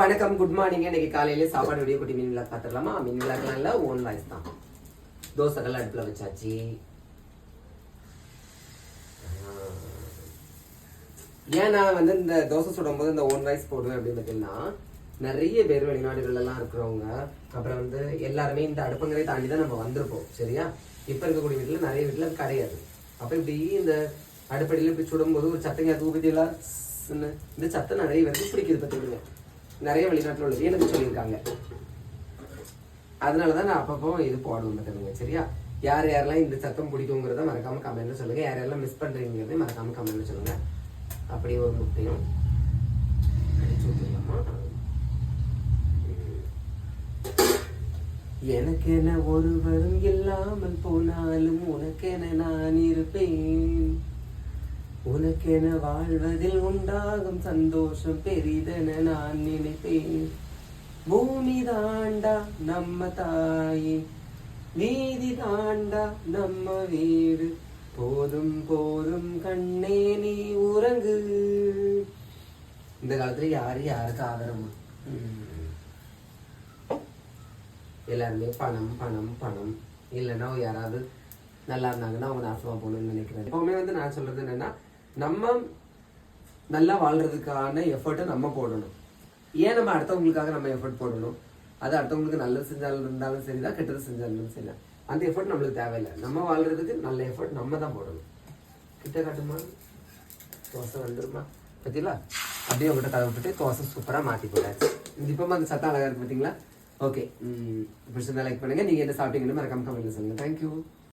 வணக்கம் good morning இன்னைக்கு காலையில சாப்பாடு வீடியோ குட்டி மீன் விளாக் பார்த்துடலாமா? மீன் விளாக்லாம் இல்ல ஓன் வாய்ஸ் தான். தோசைகள் அடுப்புல வச்சாச்சு. ஏன் நான் வந்து இந்த தோசை சுடும்போது இந்த ஓன் வாய்ஸ் போடுவேன் அப்படின்னு பார்த்தீங்கன்னா நிறைய பேர் வெளிநாடுகள்லாம் இருக்கிறவங்க அப்புறம் வந்து எல்லாருமே இந்த அடுப்பங்கரை தாண்டி தான் நம்ம வந்திருப்போம் சரியா? இப்ப இருக்கக்கூடிய வீட்டுல நிறைய வீட்டுல கிடையாது. அப்ப இப்படி இந்த அடுப்படியில இப்படி சுடும்போது ஒரு சத்தங்க தூபதியெல்லாம் இந்த சத்தம் நிறைய பேருக்கு பிடிக்குது பார்த்துக்கிடுங்க நிறைய வெளிநாட்டில் உள்ளது எனக்கு சொல்லியிருக்காங்க. அதனாலதான் நான் அப்பப்போ இது போடணும் பார்த்துக்கோங்க சரியா? யார் யாரெல்லாம் இந்த சத்தம் பிடிக்குங்கிறத மறக்காம கமெண்ட்ல சொல்லுங்க. யார் யாரெல்லாம் மிஸ் பண்றீங்கிறதையும் மறக்காம கமெண்ட்ல சொல்லுங்க. அப்படியே ஒரு முட்டையும் அடிச்சு விட்டுடலாமா எனக்கென ஒருவரும் இல்லாமல் போனாலும் உனக்கென நான் இருப்பேன். உனக்கென வாழ்வதில் உண்டாகும் சந்தோஷம் பெரிதென நான் நினைப்பேன் பூமி தாண்டா நம்ம தாயே வீதி தாண்டா நம்ம வீடு. போதும் போதும் கண்ணே நீ உறங்கு. இந்த காலத்துல யாரு யாருக்கு ஆதரவு? உம். எல்லாருமே பணம் பணம் பணம். இல்லைன்னா யாராவது நல்லா இருந்தாங்கன்னா அவங்க நாசமா போகணும்னு நினைக்கிறேன் எப்பவுமே வந்து நான் சொல்றது என்னன்னா நம்ம நல்லா வாழ்கிறதுக்கான எஃபர்ட்டை நம்ம போடணும். ஏன் நம்ம அடுத்தவங்களுக்காக நம்ம எஃபர்ட் போடணும்? அது அடுத்தவங்களுக்கு நல்லது செஞ்சாலும் இருந்தாலும் சரி தான் கெட்டது செஞ்சாலும் சரிதான். அந்த எஃபர்ட் நம்மளுக்கு தேவையில்லை. நம்ம வாழ்கிறதுக்கு நல்ல எஃபர்ட் நம்ம தான் போடணும். கிட்ட காட்டுமா? தோசை வந்துருமா? பார்த்தீங்களா அப்படியே உங்கள்கிட்ட கதை விட்டுட்டு தோசை சூப்பராக மாற்றி போட்டாச்சு. இப்போ அந்த சத்தம் அழகாக இருக்குது பார்த்தீங்களா ஓகே பிடிச்சிருந்தா லைக் பண்ணுங்கள் நீங்கள் என்ன சாப்பிட்டீங்கன்னு மறக்காம கமெண்ட்டில் சொல்லுங்கள் தேங்க்யூ